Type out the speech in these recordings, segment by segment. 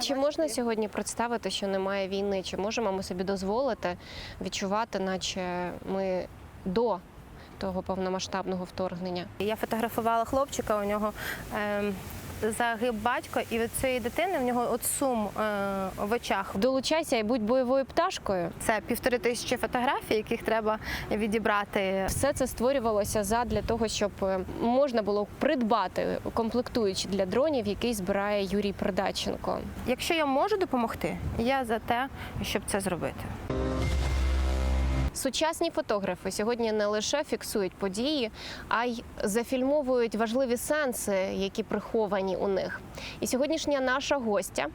Чи можна сьогодні представити, що немає війни? Чи можемо ми собі дозволити відчувати, наче ми до того повномасштабного вторгнення? Я фотографувала хлопчика, у нього ем, загиб батько, і від цієї дитини в нього от сум е, в очах. Долучайся і будь бойовою пташкою. Це півтори тисячі фотографій, яких треба відібрати. Все це створювалося задля того, щоб е, можна було придбати комплектуючі для дронів, який збирає Юрій Придаченко. Якщо я можу допомогти, я за те, щоб це зробити. Сучасні фотографи сьогодні не лише фіксують події, а й зафільмовують важливі сенси, які приховані у них. І сьогоднішня наша гостя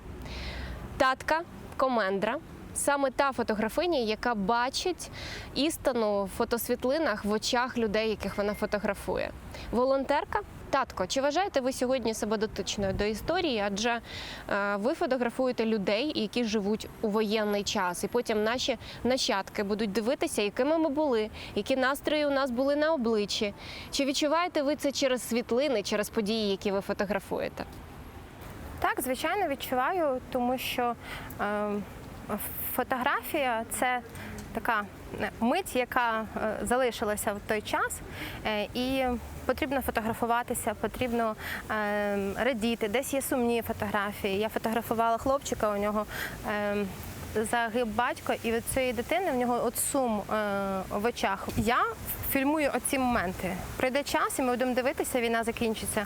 татка Комендра. Саме та фотографиня, яка бачить істину в фотосвітлинах в очах людей, яких вона фотографує. Волонтерка. Татко, чи вважаєте ви сьогодні себе дотичною до історії? Адже е, ви фотографуєте людей, які живуть у воєнний час, і потім наші нащадки будуть дивитися, якими ми були, які настрої у нас були на обличчі. Чи відчуваєте ви це через світлини, через події, які ви фотографуєте? Так, звичайно, відчуваю, тому що е, фотографія це така е, мить, яка е, залишилася в той час, е, і потрібно фотографуватися, потрібно е, радіти. Десь є сумні фотографії. Я фотографувала хлопчика, у нього. Е, Загиб батько, і від цієї дитини в нього от сум в очах. Я фільмую оці моменти. Прийде час, і ми будемо дивитися, війна закінчиться.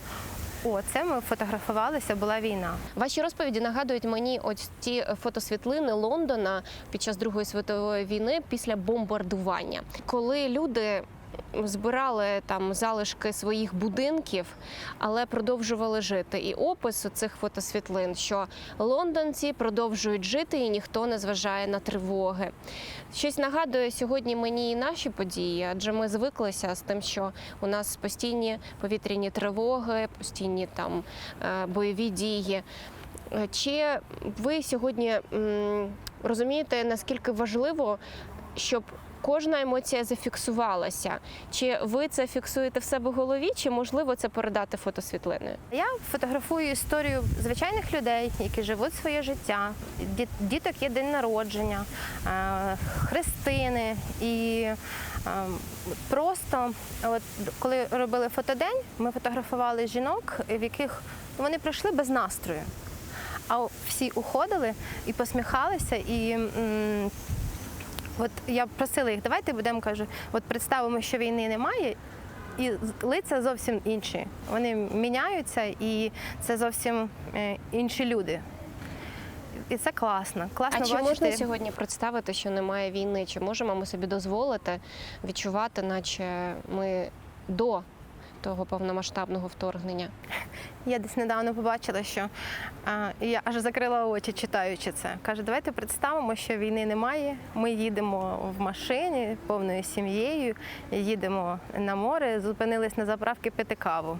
О, це ми фотографувалися, була війна. Ваші розповіді нагадують мені ось ті фотосвітлини Лондона під час Другої світової війни після бомбардування, коли люди. Збирали там залишки своїх будинків, але продовжували жити. І опис цих фотосвітлин, що лондонці продовжують жити, і ніхто не зважає на тривоги. Щось нагадує сьогодні мені і наші події, адже ми звиклися з тим, що у нас постійні повітряні тривоги, постійні там е, бойові дії. Чи ви сьогодні розумієте, наскільки важливо, щоб кожна емоція зафіксувалася? Чи ви це фіксуєте в себе в голові, чи можливо це передати фотосвітлиною? Я фотографую історію звичайних людей, які живуть своє життя. Діток є день народження, е, хрестини і е, просто от коли робили фотодень, ми фотографували жінок, в яких вони прийшли без настрою. А всі уходили і посміхалися, і От я просила їх, давайте будемо кажу, от представимо, що війни немає, і лиця зовсім інші. Вони міняються, і це зовсім е, інші люди. І це класно. Класно А чи бачити. можна сьогодні представити, що немає війни? Чи можемо ми собі дозволити відчувати, наче ми до того повномасштабного вторгнення? Я десь недавно побачила, що а, я аж закрила очі, читаючи це. Каже, давайте представимо, що війни немає. Ми їдемо в машині повною сім'єю, їдемо на море, зупинились на заправки пити каву.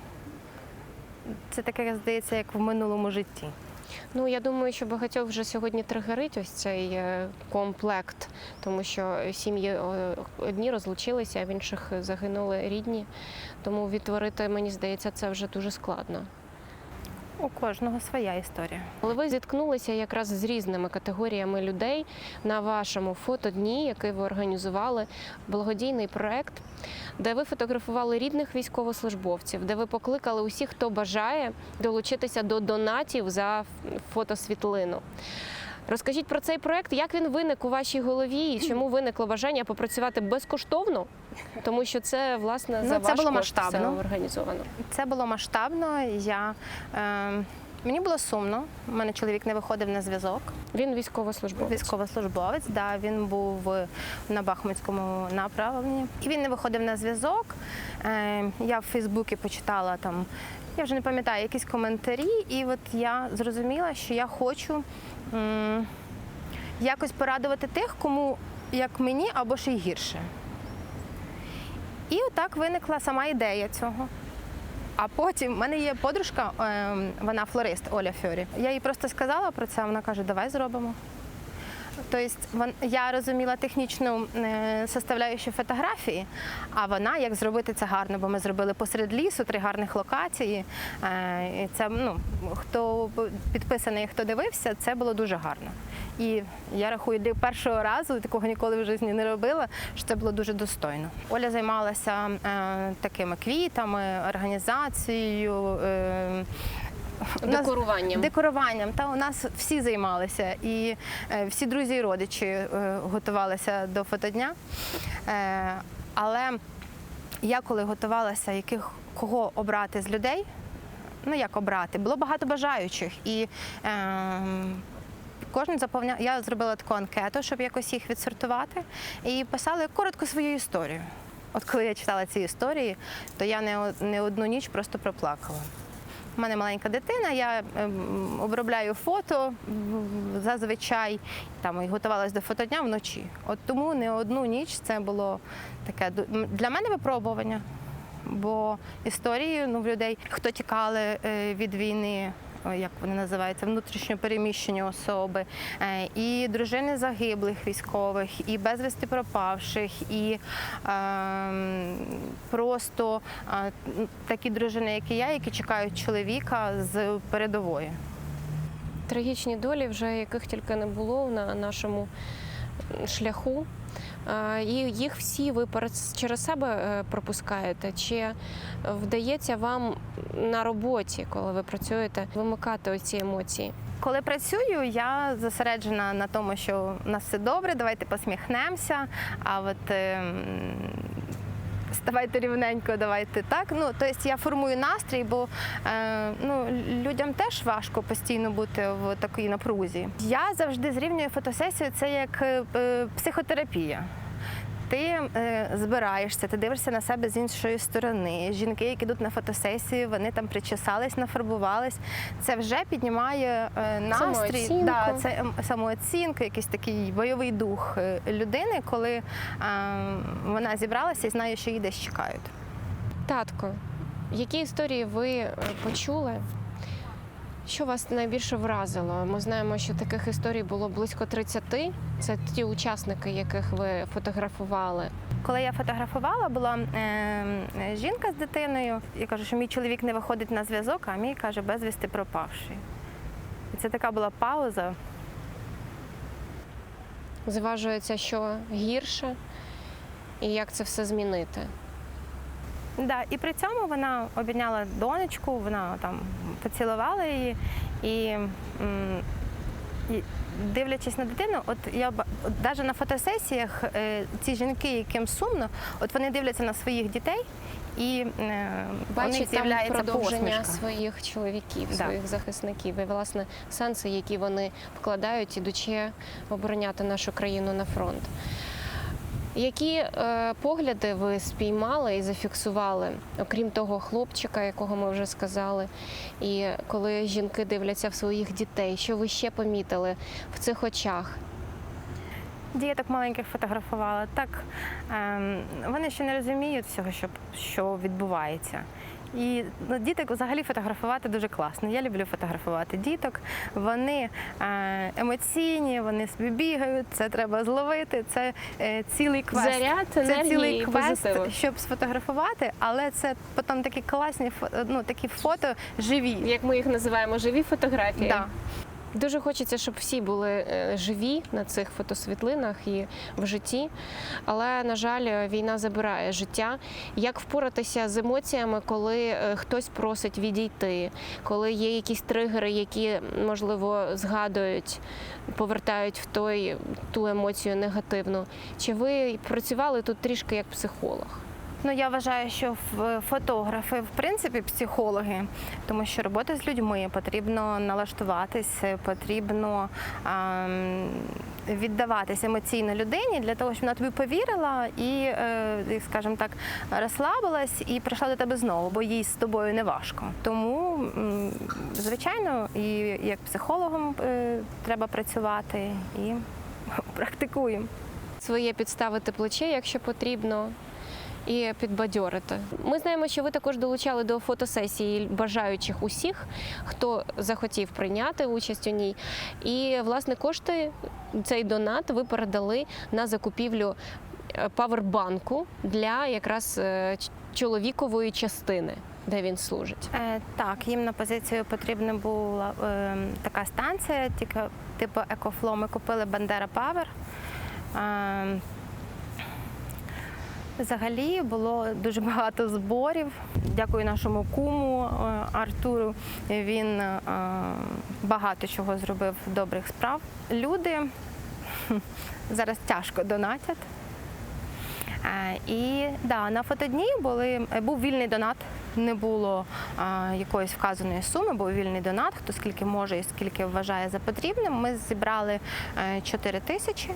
Це таке, здається, як в минулому житті. Ну я думаю, що багатьох вже сьогодні тригерить ось цей е, комплект, тому що сім'ї одні розлучилися, а в інших загинули рідні. Тому відтворити, мені здається, це вже дуже складно. У кожного своя історія. Але ви зіткнулися якраз з різними категоріями людей на вашому фотодні, який ви організували, благодійний проект, де ви фотографували рідних військовослужбовців, де ви покликали усіх, хто бажає долучитися до донатів за фотосвітлину. Розкажіть про цей проект, як він виник у вашій голові і чому виникло бажання попрацювати безкоштовно, тому що це власне Ну, за це було масштабно. організовано. Це було масштабно. Я, е, мені було сумно. У мене чоловік не виходив на зв'язок. Він військовослужбовець. Військовослужбовець, да, він був на Бахмутському направленні. І він не виходив на зв'язок. Е, я в Фейсбуці почитала там, я вже не пам'ятаю, якісь коментарі, і от я зрозуміла, що я хочу м, якось порадувати тих, кому як мені або ще й гірше. І отак виникла сама ідея цього. А потім в мене є подружка, ем, вона флорист Оля Фьорі. Я їй просто сказала про це, вона каже, давай зробимо. Тобто я розуміла технічну е, составляючу фотографії, а вона як зробити це гарно, бо ми зробили посеред лісу три гарних локації. Е, І це ну хто підписаний, хто дивився, це було дуже гарно. І я рахую, для першого разу такого ніколи в житті не робила, що це було дуже достойно. Оля займалася е, такими квітами, організацією. Декоруванням. Декоруванням. Та у нас всі займалися, і е, всі друзі і родичі е, готувалися до фотодня. Е, але я коли готувалася, яких кого обрати з людей, ну як обрати, було багато бажаючих. І е, кожен заповняв. Я зробила таку анкету, щоб якось їх відсортувати, і писали коротко свою історію. От коли я читала ці історії, то я не, не одну ніч просто проплакала. У мене маленька дитина, я ем, обробляю фото зазвичай там і готувалася до фотодня вночі. От тому не одну ніч це було таке для мене випробування. Бо історії ну, в людей, хто тікали е, від війни, як вони називаються, внутрішньо переміщені особи, е, і дружини загиблих військових, і безвісти пропавших, і ем, просто е, такі дружини, як і я, які чекають чоловіка з передової. Трагічні долі, вже яких тільки не було на нашому шляху. Е, І їх всі ви через себе е, пропускаєте. Чи вдається вам на роботі, коли ви працюєте, вимикати оці емоції? Коли працюю, я зосереджена на тому, що у нас все добре, давайте посміхнемося. А от ем, ставайте рівненько, давайте так. Ну тобто я формую настрій, бо е, ну, людям теж важко постійно бути в такій напрузі. Я завжди зрівнюю фотосесію це як е, е, психотерапія. Ти е, збираєшся, ти дивишся на себе з іншої сторони. Жінки, які йдуть на фотосесію, вони там причесались, нафарбувались. Це вже піднімає е, настрій. Самооцінку. Да, це ем, самооцінка, якийсь такий бойовий дух е, людини, коли е, вона зібралася і знає, що її десь чекають. Татко, які історії ви почули? Що вас найбільше вразило? Ми знаємо, що таких історій було близько 30. Це ті учасники, яких ви фотографували. Коли я фотографувала, була е, жінка з дитиною. Я кажу, що мій чоловік не виходить на зв'язок, а мій каже, безвісти пропавший. І це така була пауза. Зважується, що гірше, і як це все змінити. Да, і при цьому вона обійняла донечку, вона там поцілувала її і, і дивлячись на дитину, от я навіть на фотосесіях е, ці жінки, яким сумно, от вони дивляться на своїх дітей і е, Бачить там з'являється продовження посмішка. своїх чоловіків, Да. своїх захисників, і власне сенси, які вони вкладають, ідучи обороняти нашу країну на фронт. Які е, погляди ви спіймали і зафіксували, окрім того хлопчика, якого ми вже сказали, і коли жінки дивляться в своїх дітей, що ви ще помітили в цих очах? Діток маленьких фотографувала. Так ем, вони ще не розуміють всього, що, що відбувається. І ну, діток взагалі фотографувати дуже класно. Я люблю фотографувати діток. Вони е, емоційні, вони собі бігають, це треба зловити. Це е, цілий квест. Заряд це енергії цілий квест, позитиву. щоб сфотографувати, але це потім такі класні ну, такі фото живі. Як ми їх називаємо, живі фотографії. Да. Дуже хочеться, щоб всі були е, живі на цих фотосвітлинах і в житті. Але, на жаль, війна забирає життя. Як впоратися з емоціями, коли е, хтось просить відійти, коли є якісь тригери, які, можливо, згадують, повертають в той ту емоцію негативну? Чи ви працювали тут трішки як психолог? Ну я вважаю, що фотографи в принципі психологи, тому що робота з людьми потрібно налаштуватись, потрібно ем, віддаватись емоційно людині для того, щоб вона тобі повірила і, е, скажімо так, розслабилась і прийшла до тебе знову, бо їй з тобою не важко. Тому, звичайно, і як психологом е, треба працювати і практикуємо. своє підставити плече, якщо потрібно. І підбадьорити. Ми знаємо, що ви також долучали до фотосесії бажаючих усіх, хто захотів прийняти участь у ній. І власне кошти цей донат ви передали на закупівлю е, павербанку для якраз е, чоловікової частини, де він служить. Е, так, їм на позицію потрібна була е, така станція, тільки типу екофло. Ми купили Бандера Павер. Е, Взагалі було дуже багато зборів. Дякую нашому куму е, Артуру. Він е, багато чого зробив добрих справ. Люди зараз тяжко донатять. Е, І да, на фотодні були, був вільний донат, не було а, якоїсь вказаної суми, був вільний донат, хто скільки може і скільки вважає за потрібним. Ми зібрали е, 4 тисячі.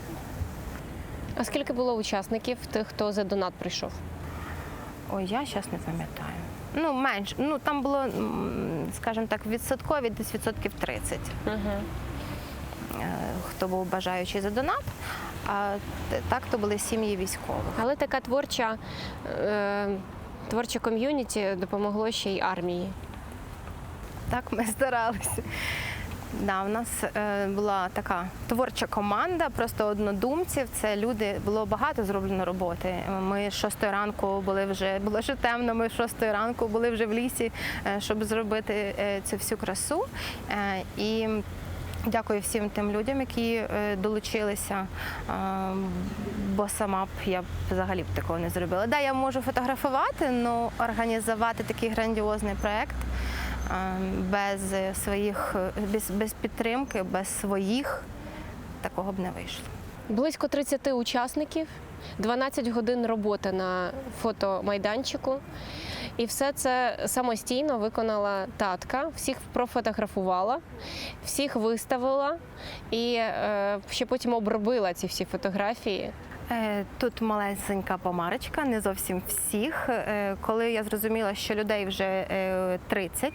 А скільки було учасників тих, хто за донат прийшов? Ой, я зараз не пам'ятаю. Ну, менш, ну там було, скажімо так, відсоткові десь відсотків 30, Угу. е, хто був бажаючий за донат. А так то були сім'ї військових. Але така творча, е, творче ком'юніті допомогло ще й армії. Так ми старалися. Да, у нас е, була така творча команда, просто однодумців. Це люди, було багато зроблено роботи. Ми з шостої ранку були вже, було ще темно, ми з шостої ранку були вже в лісі, е, щоб зробити е, цю всю красу. Е, і Дякую всім тим людям, які е, долучилися, е, бо сама б я б взагалі б такого не зробила. Да, я можу фотографувати, але організувати такий грандіозний проєкт без е, своїх, без, без підтримки, без своїх такого б не вийшло. Близько 30 учасників, 12 годин роботи на фотомайданчику. І все це самостійно виконала татка, всіх профотографувала, всіх виставила і е, ще потім обробила ці всі фотографії. Е, Тут малесенька помарочка, не зовсім всіх. Е, Коли я зрозуміла, що людей вже е, 30,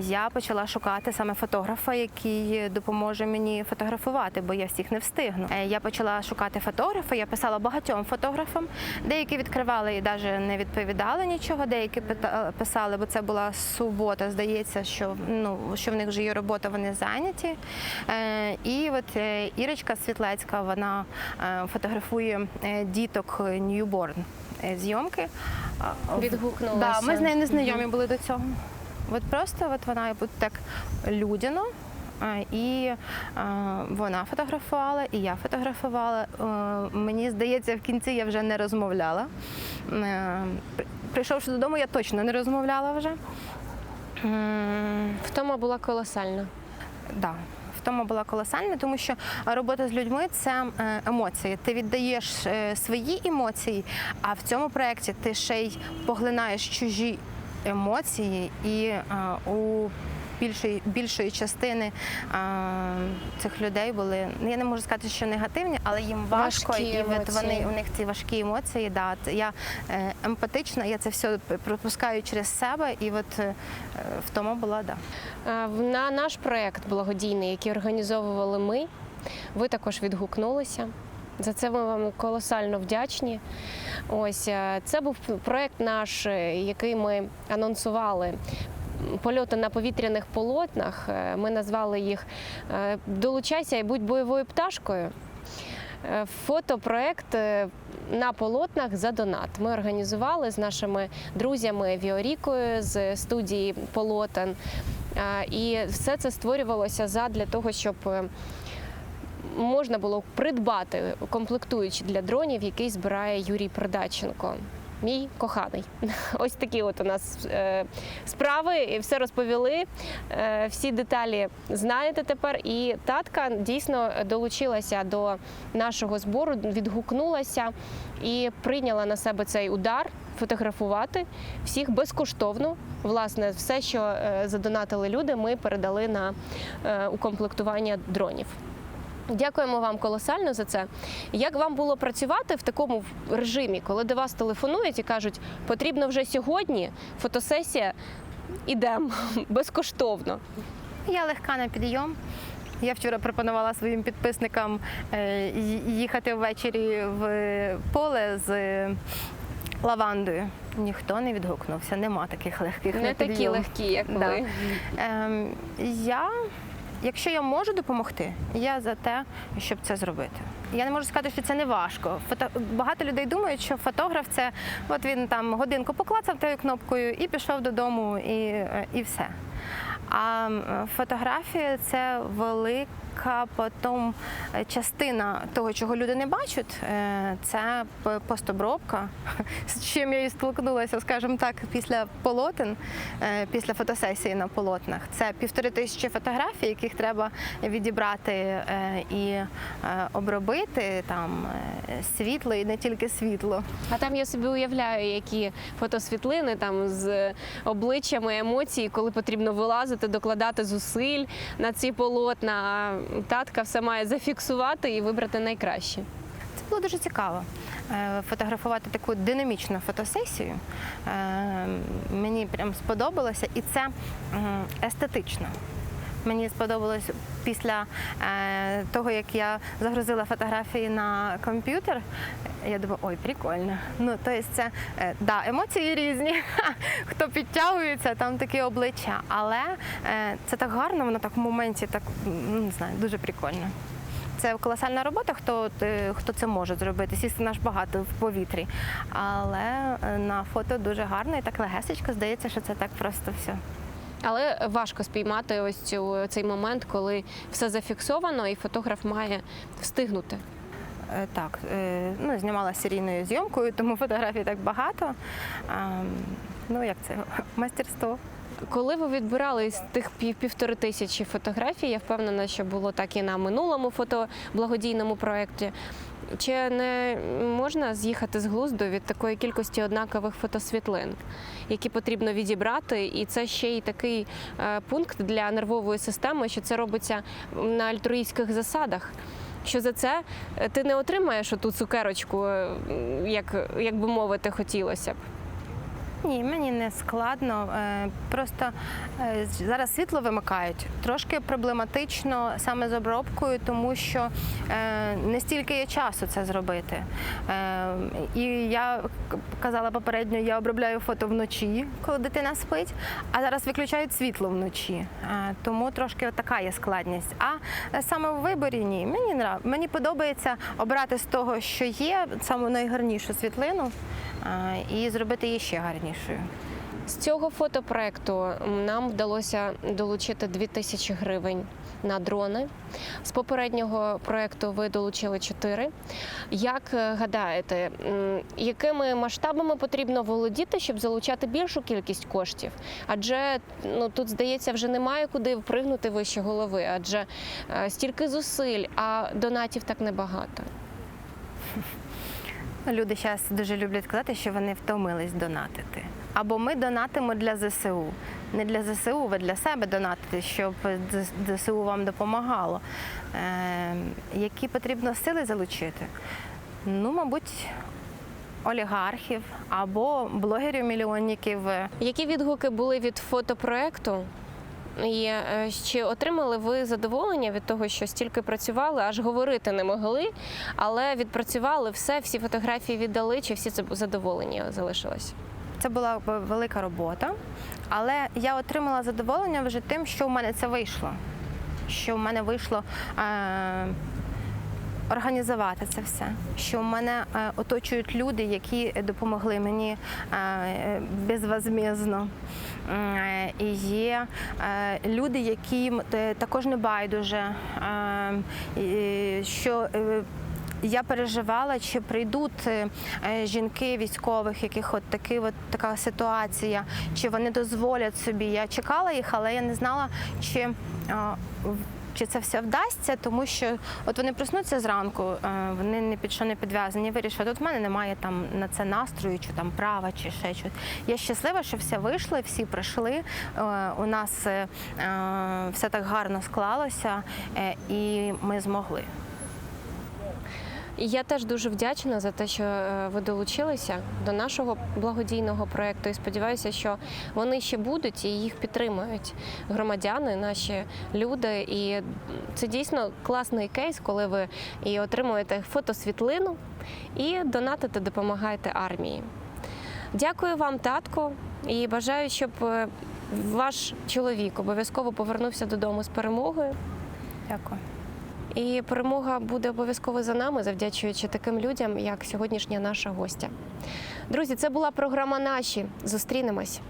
я почала шукати саме фотографа, який допоможе мені фотографувати, бо я всіх не встигну. Е, Я почала шукати фотографа, я писала багатьом фотографам. Деякі відкривали і навіть не відповідали нічого, деякі писали, бо це була субота. Здається, що ну що в них вже є робота, вони зайняті. Е, І от е, Ірочка Світлецька, вона е, фотографує е, діток ньюборн е, зйомки. Відгукнулася. Да, ми з нею не знайомі були до цього. От просто от вона от так людяно. е, І е, вона фотографувала, і я фотографувала. Е, Мені здається, в кінці я вже не розмовляла. Е, Прийшовши додому, я точно не розмовляла вже. Втома була колосальна. Да. Втома була колосальна, тому що робота з людьми це е, емоції. Ти віддаєш е, свої емоції, а в цьому проєкті ти ще й поглинаєш чужі емоції, і е, у більшої, більшої частини е, цих людей були, ну, я не можу сказати, що негативні, але їм важко, Важкі і от вони у них ці важкі емоції. Да. Я е, емпатична, я це все пропускаю через себе, і от е, втома була да. На наш проєкт благодійний, який організовували ми, ви також відгукнулися. За це ми вам колосально вдячні. Ось е, це був проєкт наш, який ми анонсували. Польоти на повітряних полотнах. Е, Ми назвали їх е, Долучайся і будь бойовою пташкою. Е, Фотопроект на полотнах за донат. Ми організували з нашими друзями Віорікою з студії Полотен. І все це створювалося задля того, щоб можна було придбати комплектуючі для дронів, який збирає Юрій Продаченко. Мій коханий. Ось такі от у нас е, справи. І Все розповіли. Е, всі деталі знаєте тепер. І татка дійсно долучилася до нашого збору, відгукнулася і прийняла на себе цей удар фотографувати всіх безкоштовно. Власне, все, що е, задонатили люди, ми передали на укомплектування дронів. Дякуємо вам колосально за це. Як вам було працювати в такому режимі, коли до вас телефонують і кажуть, потрібно вже сьогодні фотосесія, ідемо безкоштовно. Я легка на підйом. Я вчора пропонувала своїм підписникам е, їхати ввечері в поле з лавандою. Ніхто не відгукнувся, нема таких легких Не на такі легкі, як Да. Ем, я якщо я можу допомогти, я за те, щоб це зробити. Я не можу сказати, що це не важко. Фото... Багато людей думають, що фотограф це от він там годинку поклацав тою кнопкою і пішов додому, і, е, і все. А фотографія це велика потім е, частина того, чого люди не бачать. Е, Це постобробка, з чим я і столкнулася, скажімо так, після полотен, е, після фотосесії на полотнах. Це півтори тисячі фотографій, яких треба відібрати і обробити там світло і не тільки світло. А там я собі уявляю, які фотосвітлини там з обличчями емоцій, коли потрібно вилазити, докладати зусиль на ці полотна. Татка все має зафіксувати і вибрати найкраще. Це було дуже цікаво. е, Фотографувати таку динамічну фотосесію Е, мені прям сподобалося, і це естетично. Мені сподобалось після е, того, як я загрузила фотографії на комп'ютер. Я думаю, ой, прикольно. Ну, тобто це е, да, емоції різні. Хто підтягується, там такі обличчя. Але е, це так гарно, воно так в моменті, так м, не знаю, дуже прикольно. Це колосальна робота, хто, хто це може зробити. Сісти наш багато в повітрі. Але на фото дуже гарно і так легесечко здається, що це так просто все. Але важко спіймати ось цю цей момент, коли все зафіксовано, і фотограф має встигнути. Е, Так, е, ну, знімала серійною зйомкою, тому фотографій так багато. А, Ну, як це? Мастерство. Коли ви відбирали з тих пів півтори тисячі фотографій, я впевнена, що було так і на минулому фотоблагодійному проєкті. Чи не можна з'їхати з глузду від такої кількості однакових фотосвітлин, які потрібно відібрати? І це ще й такий е, пункт для нервової системи, що це робиться на альтруїстських засадах. Що за це е, ти не отримаєш оту цукерочку, е, як, як би мовити, хотілося б. Ні, мені не складно. Е, Просто е, зараз світло вимикають. Трошки проблематично саме з обробкою, тому що е, не стільки є часу це зробити. І я казала попередньо, я обробляю фото вночі, коли дитина спить, а зараз виключають світло вночі. Тому трошки така є складність. А саме в виборі ні. Мені нрав... мені подобається обрати з того, що є, саму найгарнішу світлину і зробити її ще гарнішою. З цього фотопроекту нам вдалося долучити 2 тисячі гривень на дрони. З попереднього проекту ви долучили 4. Як е, гадаєте, якими масштабами потрібно володіти, щоб залучати більшу кількість коштів? Адже ну тут здається, вже немає куди впригнути вище голови, адже е, стільки зусиль, а донатів так небагато. Люди зараз дуже люблять казати, що вони втомились донатити. Або ми донатимо для ЗСУ. Не для ЗСУ, ви для себе донатите, щоб ЗСУ вам допомагало. Е, які потрібно сили залучити? Ну, мабуть, олігархів або блогерів-мільйонників. Які відгуки були від фотопроекту? І е, чи отримали ви задоволення від того, що стільки працювали, аж говорити не могли, але відпрацювали все, всі фотографії віддали, чи всі задоволені залишились? Це була велика робота, але я отримала задоволення вже тим, що в мене це вийшло. Що в мене вийшло е, організувати це все. Що в мене е, оточують люди, які допомогли мені е, безвозмізно. Е, є е, люди, які м- також не байдуже, е, що е, я переживала, чи прийдуть е, е, жінки військових, яких от таки, от така ситуація, чи вони дозволять собі. Я чекала їх, але я не знала, чи, е, чи це все вдасться, тому що от вони проснуться зранку, е, вони не під що не підв'язані, вирішують, от в мене немає там на це настрою, чи там права, чи ще щось. Я щаслива, що все вийшло, всі прийшли. Е, У нас е, все так гарно склалося, і ми змогли. І я теж дуже вдячна за те, що е, ви долучилися до нашого благодійного проєкту. І сподіваюся, що вони ще будуть і їх підтримують громадяни, наші люди. І це дійсно класний кейс, коли ви і отримуєте фотосвітлину і донатите, допомагаєте армії. Дякую вам, татко, і бажаю, щоб е, ваш чоловік обов'язково повернувся додому з перемогою. Дякую. І перемога буде обов'язково за нами, завдячуючи таким людям, як сьогоднішня наша гостя. Друзі, це була програма Наші. Зустрінемось.